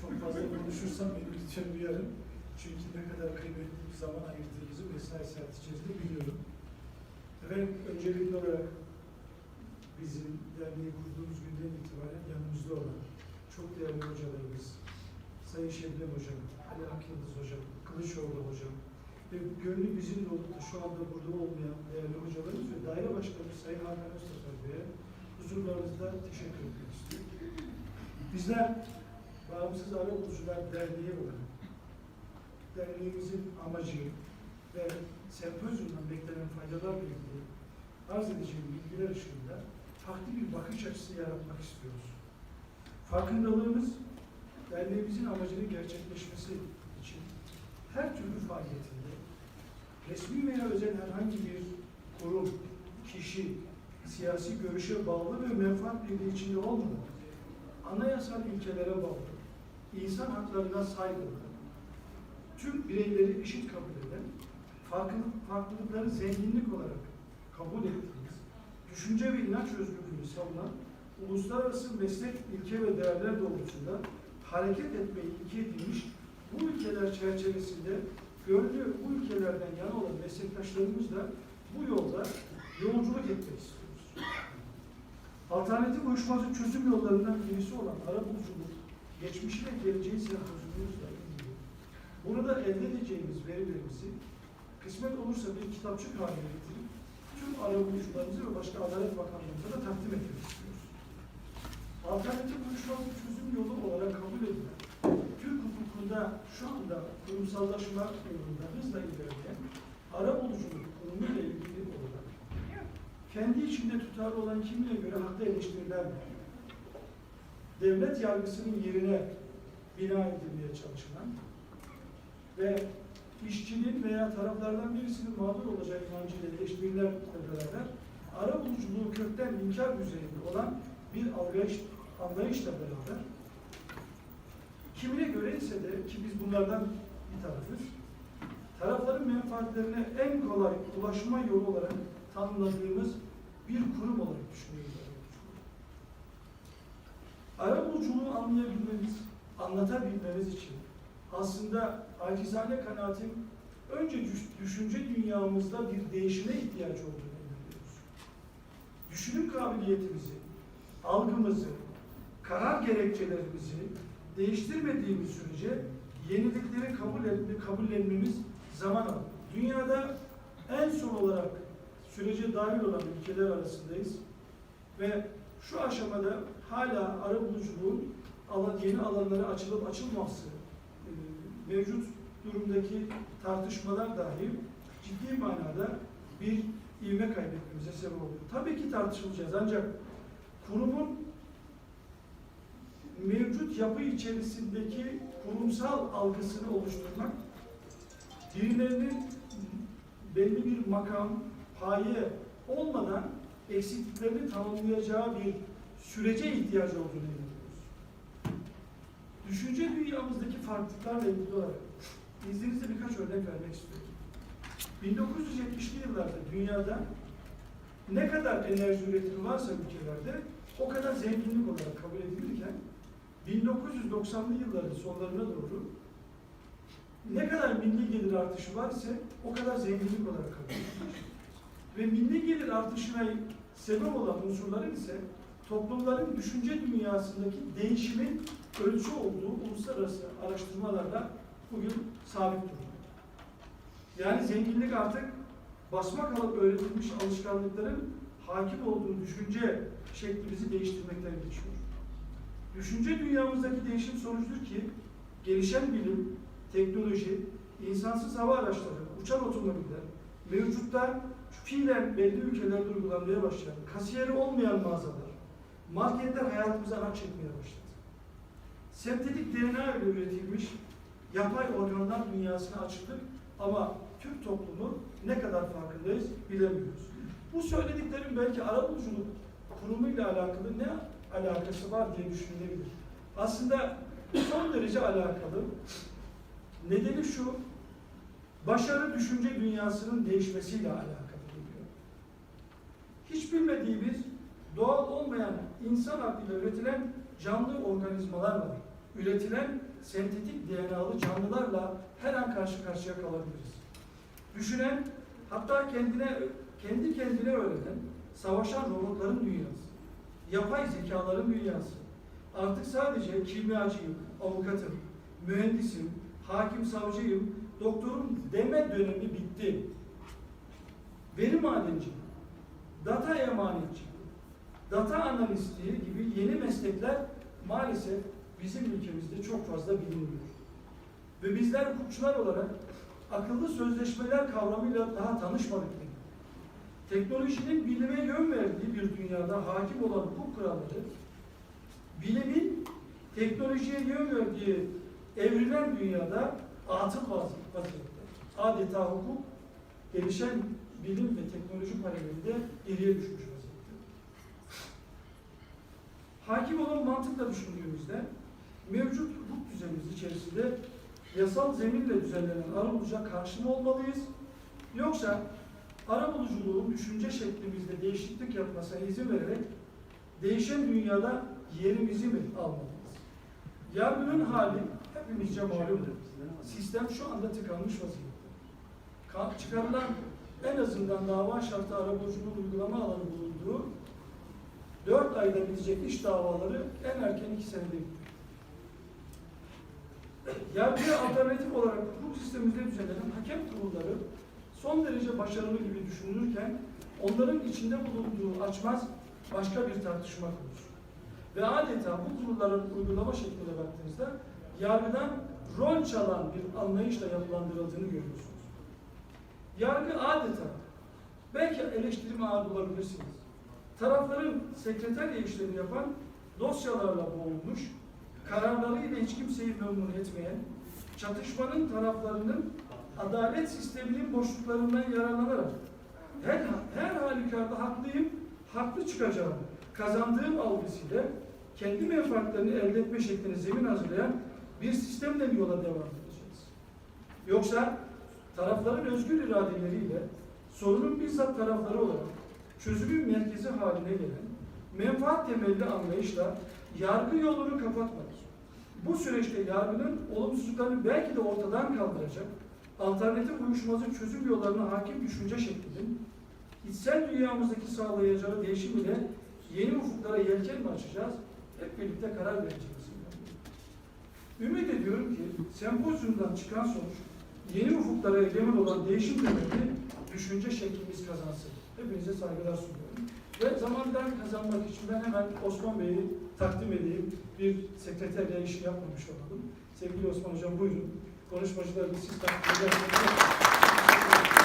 Çok fazla konuşursam beni lütfen uyarın. Çünkü ne kadar kıymetli bir zaman ayırdığınızı mesai saat içerisinde biliyorum. Efendim öncelikli olarak bizim derneği kurduğumuz günden itibaren yanımızda olan çok değerli hocalarımız, Sayın Şebnem Hocam, Ali Akyıldız Hocam, Kılıçoğlu Hocam ve gönlü bizimle olup şu anda burada olmayan değerli hocalarımız ve daire başkanımız Sayın Hakan Öztefer Bey'e huzurlarınızda teşekkür etmek istiyorum. Bizler Bağımsız Ara Bulucular Derneği olarak derneğimizin amacı ve sempozyumdan beklenen faydalarla ilgili arz edeceğim bilgiler ışığında farklı bir bakış açısı yaratmak istiyoruz. Farkındalığımız derneğimizin amacının gerçekleşmesi için her türlü faaliyetinde resmi veya özel herhangi bir kurum, kişi, siyasi görüşe bağlı ve menfaat birliği içinde olmadan anayasal ilkelere bağlı, insan haklarına saygılı, tüm bireyleri eşit kabul eden, farklılık, farklılıkları zenginlik olarak kabul ettiğimiz, düşünce ve inanç özgürlüğünü savunan, uluslararası meslek ilke ve değerler doğrultusunda hareket etmeyi ilke edilmiş bu ülkeler çerçevesinde gördüğü bu ülkelerden yana olan meslektaşlarımızla bu yolda yolculuk etmek istiyoruz. Alternatif uyuşmazlık çözüm yollarından birisi olan arabuluculuk, geçmişi ve geleceği sempozyumumuzla ilgili. Burada elde edeceğimiz verilerimizi kısmet olursa bir kitapçık haline getirip tüm arabulucularımızı ve başka Adalet Bakanlığımıza da takdim etmek istiyoruz. Alternatif uyuşmazlık çözüm yolu olarak kabul edilen, Türk hukukunda şu anda kurumsallaşma yolunda hızla ilerleyen arabuluculuk kurumuyla ilgili olarak kendi içinde tutarlı olan kimine göre haklı eleştiriler var. Devlet yargısının yerine bina edilmeye çalışılan ve işçinin veya taraflardan birisinin mağdur olacağı inancıyla eleştirilerle beraber ara buluculuğu kökten inkar düzeyinde olan bir algayış, anlayışla beraber kimine göre ise de ki biz bunlardan bir tarafız, tarafların menfaatlerine en kolay ulaşma yolu olarak tanımladığımız bir kurum olarak düşünüyoruz. Arabuluculuğu anlayabilmemiz, anlatabilmemiz için aslında acizane kanaatim önce düş- düşünce dünyamızda bir değişime ihtiyaç olduğunu inanıyoruz. Düşünüm kabiliyetimizi, algımızı, karar gerekçelerimizi değiştirmediğimiz sürece yenilikleri kabul etme, kabullenmemiz zaman alır. Dünyada en son olarak sürece dahil olan ülkeler arasındayız ve şu aşamada hala arabuluculuğun alan, yeni alanlara açılıp açılmaması e, mevcut durumdaki tartışmalar dahi ciddi manada bir ivme kaybetmemize sebep oluyor. Tabii ki tartışılacağız ancak kurumun mevcut yapı içerisindeki kurumsal algısını oluşturmak birilerinin belli bir makam, paye olmadan eksikliklerini tamamlayacağı bir sürece ihtiyacı olduğunu inanıyoruz. Düşünce dünyamızdaki farklılıklarla ilgili olarak izninizle birkaç örnek vermek istiyorum. 1970'li yıllarda dünyada ne kadar enerji üretimi varsa ülkelerde o kadar zenginlik olarak kabul edilirken 1990'lı yılların sonlarına doğru ne kadar milli gelir artışı var ise o kadar zenginlik olarak kabul edilir. Ve milli gelir artışına sebep olan unsurların ise toplumların düşünce dünyasındaki değişimin ölçü olduğu uluslararası araştırmalarla bugün sabit durumda. Yani zenginlik artık basma kalıp öğretilmiş alışkanlıkların hakim olduğu düşünce şeklimizi değiştirmekten geçiyor. Düşünce dünyamızdaki değişim sonucudur ki gelişen bilim, teknoloji, insansız hava araçları, uçan otomobiller, mevcutta fiilen belli ülkelerde uygulanmaya başlayan, kasiyeri olmayan mağazalar, marketler hayatımıza araç çekmeye başladı. Sentetik DNA ile üretilmiş yapay organlar dünyasına açıldık ama Türk toplumu ne kadar farkındayız bilemiyoruz. Bu söylediklerim belki arabuluculuk kurumuyla alakalı ne alakası var diye düşünülebilir. Aslında son derece alakalı. Nedeni şu, başarı düşünce dünyasının değişmesiyle alakalı geliyor. Hiç bilmediğimiz insan aklıyla üretilen canlı organizmalar var. üretilen sentetik DNA'lı canlılarla her an karşı karşıya kalabiliriz. Düşünen, hatta kendine kendi kendine öğrenen, savaşan robotların dünyası, yapay zekaların dünyası. Artık sadece kimyacıyım, avukatım, mühendisim, hakim savcıyım, doktorum deme dönemi bitti. Veri madenciliği, data emanetçi, data analisti gibi yeni meslekler maalesef bizim ülkemizde çok fazla bilinmiyor. Ve bizler hukukçular olarak akıllı sözleşmeler kavramıyla daha tanışmadık bile. Teknolojinin bilime yön verdiği bir dünyada hakim olan hukuk kuralları, bilimin teknolojiye yön verdiği evrilen dünyada atıl vazi- vaziyette. Adeta hukuk gelişen bilim ve teknoloji paralelinde geriye düşmüş vaziyette. Hakim olan mantıkla düşündüğümüzde mevcut hukuk düzenimiz içerisinde yasal zeminle düzenlenen arabuluca karşı mı olmalıyız? Yoksa arabuluculuğun düşünce şeklimizde değişiklik yapmasına izin vererek değişen dünyada yerimizi mi almalıyız? Yargının hali hepimizce malumdur. Sistem şu anda tıkanmış vaziyette. Ka- Çıkarılan en azından dava şartı arabuluculuğun uygulama alanı bulunduğu 4 ayda bitecek iş davaları en erken 2 senede bitti. Yargıya alternatif olarak hukuk sistemimizde düzenlenen hakem kurulları son derece başarılı gibi düşünülürken onların içinde bulunduğu açmaz başka bir tartışma konusu. Ve adeta bu kurulların uygulama şekline baktığınızda yargıdan rol çalan bir anlayışla yapılandırıldığını görüyorsunuz. Yargı adeta belki eleştirime ağır bulabilirsiniz. Tarafların sekreterya işlerini yapan dosyalarla boğulmuş, kararlarıyla hiç kimseyi memnun etmeyen, çatışmanın taraflarının adalet sisteminin boşluklarından yararlanarak her, her halükarda haklıyım, haklı çıkacağım, kazandığım algısıyla kendi menfaatlerini elde etme şekline zemin hazırlayan bir sistemle mi yola devam edeceğiz? Yoksa tarafların özgür iradeleriyle sorunun bizzat tarafları olarak çözümün merkezi haline gelen menfaat temelli anlayışla yargı yolunu kapatmadır. Bu süreçte yargının olumsuzluklarını belki de ortadan kaldıracak alternatif uyuşmazı çözüm yollarına hakim düşünce şeklinin içsel dünyamızdaki sağlayacağı değişim ile yeni ufuklara yelken mi açacağız? Hep birlikte karar vereceğiz. Ümit ediyorum ki sempozyumdan çıkan sonuç yeni ufuklara egemen olan değişim temelli düşünce şeklimiz kazansın. Hepinize saygılar sunuyorum. Ve zamandan kazanmak için ben hemen Osman Bey'i takdim edeyim. Bir sekreterle işi yapmamış olalım. Sevgili Osman Hocam buyurun. Konuşmacılarımız siz takdim ederseniz.